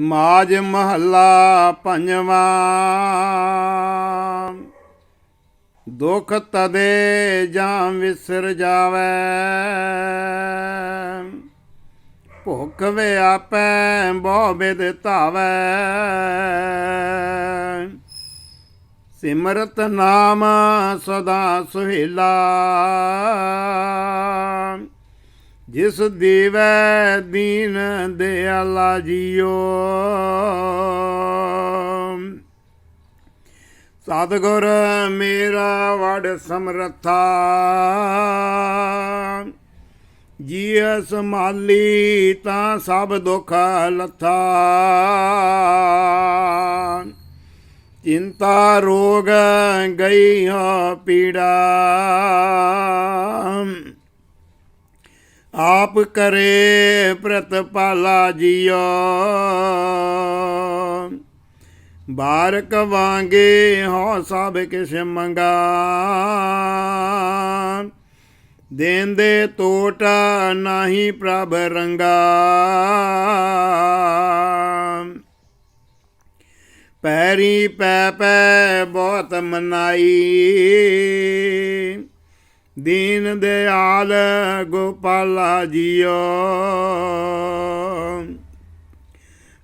ਮਾਜ ਮਹੱਲਾ ਪੰਜਵਾਂ। ਦੁਖ ਤਦੇ ਜਾਂ ਵਿਸਰ ਜਾਵੇ। ਭੁੱਖ ਵਿਆਪੈ ਬਹੁ ਬਿਦ ਧਾਵੈ। ਸਿਮਰਤ ਨਾਮ ਸਦਾ ਸੁਹੇਲਾ। ਜਿਸ ਦੇਵੈ ਦੀਨ ਦਿਆਲਾ ਜੀਓ। ਸਤਿਗੁਰ ਮੇਰਾ ਵਡ ਸਮਰੱਥਾ। ਜੀ ਸੰਭਾਲੀ ਤਾਂ ਸਭ ਦੁੱਖ ਲੱਥਾ। ਚਿੰਤਾ ਰੋਗ ਗਈ ਹੋ ਪੀੜਾ। ਆਪ ਕਰੇ ਪ੍ਰਤਪਾਲਾ ਜੀਓ। ਬਾਰਕ ਵਾਂਗੇ ਹੋ ਸਭ ਕਿਛ ਮੰਗਾ। ਦੇਂਦੇ ਟੋਟ ਨਾਹੀ ਪ੍ਰਭ ਰੰਗਾ। ਪੈਰੀ ਪੈ ਪੈ ਬਹੁਤ ਮਨਾਈ। ਦੀਨ ਦਿਆਲ ਗੋਪਾਲਾ ਜੀਓ।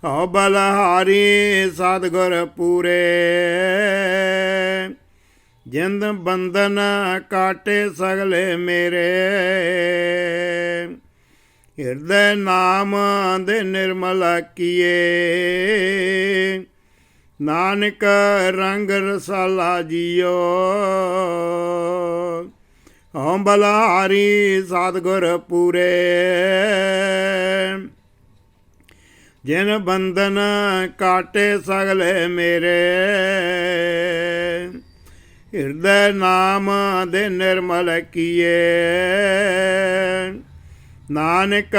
ਹਉ ਬਲਹਾਰੀ ਸਤਿਗੁਰ ਪੂਰੇ। ਜਿੰਦ ਬੰਧਨ ਕਾਟੇ ਸਗਲੇ ਮੇਰੇ। ਹਿਰਦੈ ਨਾਮ ਦੇ ਨਿਰਮਲ ਕੀਏ। ਨਾਨਕ ਰੰਗ ਰਸਾਲਾ ਜੀਓ। ਹਉ ਬਲਹਾਰੀ ਸਤਿਗੁਰ ਪੂਰੇ ਜਿਨ ਬੰਧਨ ਕਾਟੇ ਸਗਲੇ ਮੇਰੇ, ਹਿਰਦੈ ਨਾਮ ਦੇ ਨਿਰਮਲ ਕੀਏ। ਨਾਨਕ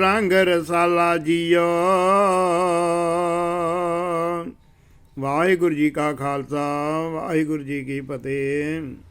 ਰੰਗ ਰਸਾਲਾ ਜੀਓ। ਵਾਹਿਗੁਰੂ ਜੀ ਕਾ ਖਾਲਸਾ, ਵਾਹਿਗੁਰੂ ਜੀ ਕੀ ਫਤਿਹ।